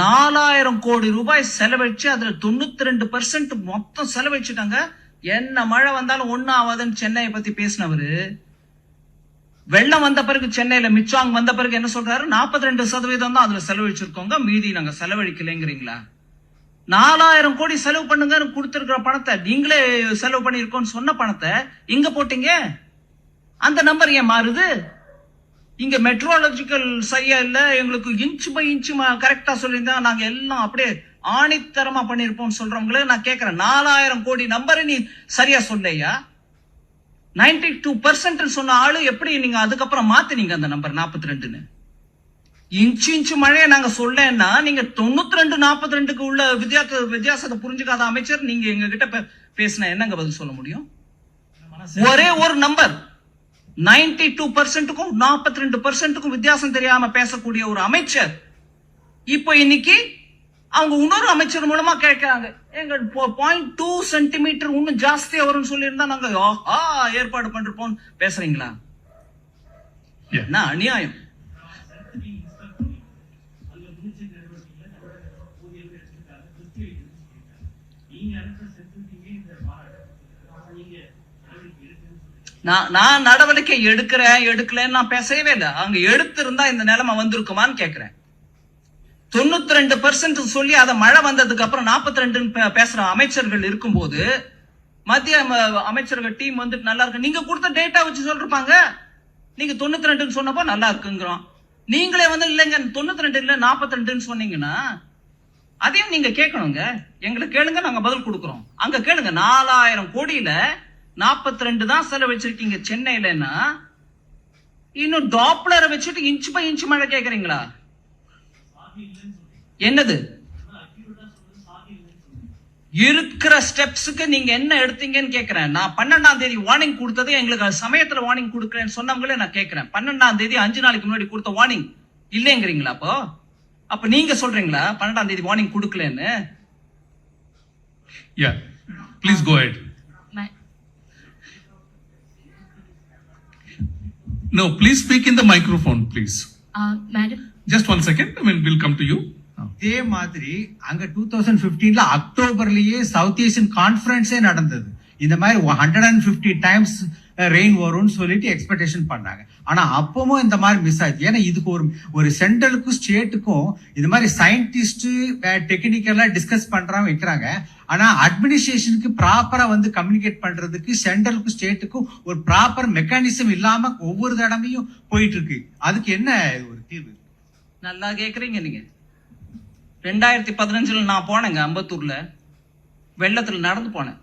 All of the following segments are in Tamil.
நாலாயிரம் கோடி ரூபாய் செலவழிச்சு அதுல தொண்ணூத்தி ரெண்டு பர்சன்ட் மொத்தம் செலவழிச்சுட்டாங்க. என்ன மழை வந்தாலும் ஒண்ணும் ஆகாதுன்னு சென்னையை பத்தி பேசினவரு. வெள்ளம் வந்த பிறகு சென்னையில மிச்சாங் வந்த பிறகு என்ன சொல்றாரு? 42% ரெண்டு சதவீதம் தான் அதுல செலவழிச்சிருக்கோங்க. மீதி நாங்க செலவழிக்கலைங்கிறீங்களா? நாலாயிரம் கோடி செலவு பண்ணுங்கன்னு கொடுத்துருக்கிற பணத்தை நீங்களே செலவு பண்ணிருக்கோம்னு சொன்ன பணத்தை இங்க போட்டீங்க? அந்த நம்பர் ஏன் மாறுது? இங்க மெட்ரோலாஜிக்கல் சரியா இல்ல எங்களுக்கு இன்ச் பை இன்ச்சுமா கரெக்டா சொல்லியிருந்தா நாங்க எல்லாம் அப்படியே ஆணித்தரமா பண்ணிருப்போம் சொல்றவங்களே நான் கேட்கிறேன் நாலாயிரம் கோடி நம்பரை நீ சரியா சொல்லையா? நைன்டி டூ பர்சன்ட் சொன்ன ஆளு எப்படி நீங்க அதுக்கப்புறம் மாத்தினீங்க அந்த நம்பர் 42 ரெண்டுன்னு இன்ச்சு இன்ச்சு மழையை நாங்க சொல்லேன்னா நீங்க தொண்ணூத்தி ரெண்டு நாற்பத்தி ரெண்டுக்கு உள்ள வித்தியாச வித்தியாசத்தை புரிஞ்சுக்காத அமைச்சர் நீங்க எங்க கிட்ட என்னங்க பதில் சொல்ல முடியும்? ஒரே ஒரு நம்பர் நைன்டி டூ பர்சன்ட்டுக்கும் நாற்பத்தி ரெண்டு பர்சன்ட்டுக்கும் வித்தியாசம் தெரியாம பேசக்கூடிய ஒரு அமைச்சர் இப்போ இன்னைக்கு அவங்க இன்னொரு அமைச்சர் மூலமா கேட்கறாங்க. எங்க பாயிண்ட் டூ சென்டிமீட்டர் இன்னும் ஜாஸ்தியா வரும்னு சொல்லியிருந்தா நாங்க ஆஹா ஏற்பாடு பண்ணிருப்போம். பேசுறீங்களா. என்ன அநியாயம்? நான் நான் நடவடிக்கை எடுக்கிறேன் எடுக்கலன்னு நான் பேசவே இல்லை. அங்க எடுத்திருந்தா இந்த நிலைமை வந்திருக்குமான்னு கேட்கிறேன் தொண்ணூத்தி ரெண்டு பர்சன்ட் சொல்லி அதை மழை வந்ததுக்கு அப்புறம் நாற்பத்தி ரெண்டுன்னு பேசுற அமைச்சர்கள் இருக்கும்போது மத்திய அமைச்சர்கள் டீம் வந்துட்டு நல்லா இருக்கு. நீங்க கொடுத்த டேட்டா வச்சு சொல்லிருப்பாங்க. நீங்க தொண்ணூத்தி ரெண்டுன்னு சொன்னப்போ நல்லா இருக்குங்கிறோம். நீங்களே வந்து இல்லைங்க தொண்ணூத்தி ரெண்டு இல்லை நாற்பத்தி ரெண்டுன்னு சொன்னீங்கன்னா அதையும் நீங்க கேட்கணுங்க. எங்களை கேளுங்க நாங்க பதில் கொடுக்குறோம். அங்க கேளுங்க நாலாயிரம் கோடியில 42 ரெண்டு தான் செலவழிச்சிருக்கீங்க சென்னையிலன்னா இன்னும் டாப்லரை வச்சுட்டு இன்ச் பை இன்ச் மழை கேக்குறீங்களா? என்னது? இருக்கிற ஸ்டெப்ஸுக்கு நீங்க என்ன எடுத்தீங்கன்னு கேட்கிறேன் நான் பன்னெண்டாம் தேதி வார்னிங் கொடுத்தது எங்களுக்கு சமயத்துல வார்னிங் கொடுக்கறேன்னு சொன்னவங்களே நான் கேட்கிறேன் பன்னெண்டாம் தேதி அஞ்சு நாளைக்கு முன்னாடி கொடுத்த வார்னிங் இல்லைங்கிறீங்களா அப்போ? அப்ப நீங்க சொல்றீங்களா? பன்னெண்டாம் தேதி வார்னிங் கொடுக்கலன்னு? Yeah. Go ahead No, please speak in the microphone, please. uh, Madam, Just one second. I mean, we'll come to you. இதே மாதிரி அங்க டூ தௌசண்ட் பிப்டீன்ல அக்டோபர்லயே சவுத் ஏசியன் கான்ஃபரன்ஸே நடந்தது இந்த மாதிரி hundred and fifty times rain வரும்னு சொல்லிட்டு எக்ஸ்பெக்டேஷன் பண்ணாங்க ஆனா அப்பவும் இந்த மாதிரி மிஸ் ஆயிடுச்சு ஏன்னா இதுக்கு ஒரு ஒரு சென்ட்ரலுக்கும் ஸ்டேட்டுக்கும் இது மாதிரி சயின்டிஸ்ட் டெக்னிக்கலா டிஸ்கஸ் பண்றாங்க வைக்கிறாங்க ஆனா அட்மினிஸ்ட்ரேஷனுக்கு ப்ராப்பரா வந்து கம்யூனிகேட் பண்றதுக்கு சென்ட்ரலுக்கும் ஸ்டேட்டுக்கும் ஒரு ப்ராப்பர் மெக்கானிசம் இல்லாம ஒவ்வொரு தடவையும் போயிட்டு இருக்கு அதுக்கு என்ன ஒரு தீர்வு? நல்லா கேக்குறீங்க நீங்க. ரெண்டாயிரத்தி பதினஞ்சுல நான் போனேங்க அம்பத்தூர்ல. வெள்ளத்துல நடந்து போனேன்.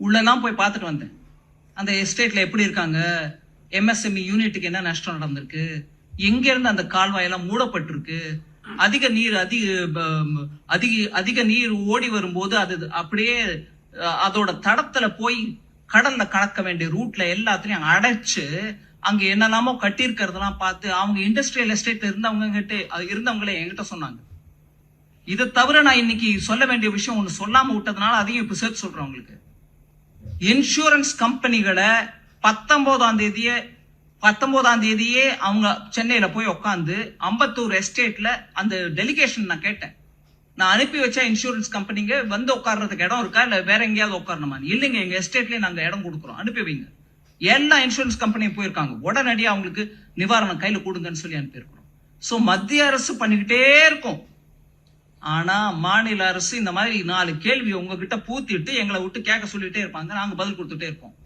உள்ளெல்லாம் போய் பார்த்துட்டு வந்தேன். அந்த எஸ்டேட்ல எப்படி இருக்காங்க? எம்எஸ்எம்இ யூனிட்டுக்கு என்ன நஷ்டம் நடந்திருக்கு? எங்க இருந்து அந்த கால்வாயெல்லாம் மூடப்பட்டிருக்கு? அதிக நீர் அதிக ப- அதிக அதிக நீர் ஓடி வரும்போது அது அப்படியே அதோட தடத்துல போய் கடல்ல கலக்க வேண்டிய ரூட்ல எல்லாத்துலயும் அடைச்சு அங்க என்னெல்லாமோ கட்டியிருக்கிறதெல்லாம் பார்த்து அவங்க இண்டஸ்ட்ரியல் எஸ்டேட்ல இருந்தவங்க கிட்ட இருந்தவங்களே என்கிட்ட சொன்னாங்க. இதை தவிர நான் இன்னைக்கு சொல்ல வேண்டிய விஷயம் ஒன்று சொல்லாம விட்டதுனால அதையும் இப்ப சேர்த்து சொல்றேன் உங்களுக்கு. இன்சூரன்ஸ் கம்பெனிகளை பத்தொன்பதாம் தேதியை பத்தொன்பதாம் தேதியே அவங்க சென்னையில போய் உட்காந்து அம்பத்தூர் எஸ்டேட்ல அந்த டெலிகேஷன் நான் கேட்டேன். நான் அனுப்பி வச்ச இன்சூரன்ஸ் கம்பெனிங்க வந்து உட்கார்றதுக்கு இடம் இருக்கா? இல்ல வேற எங்கேயாவது உட்காரணுமா இல்லைங்க எங்க எஸ்டேட்லயே நாங்க இடம் கொடுக்குறோம். அனுப்பி வைங்க. எல்லா இன்சூரன்ஸ் கம்பெனியும் போயிருக்காங்க. உடனடியாக அவங்களுக்கு நிவாரணம் கையில கொடுங்கன்னு சொல்லி அனுப்பியிருக்கிறோம். ஸோ மத்திய அரசு பண்ணிக்கிட்டே இருக்கும். ஆனா மாநில அரசு இந்த மாதிரி நாலு கேள்வி உங்ககிட்ட பூத்திட்டு எங்களை விட்டு கேட்க சொல்லிட்டே இருப்பாங்க. நாங்க பதில் கொடுத்துட்டே இருப்போம்.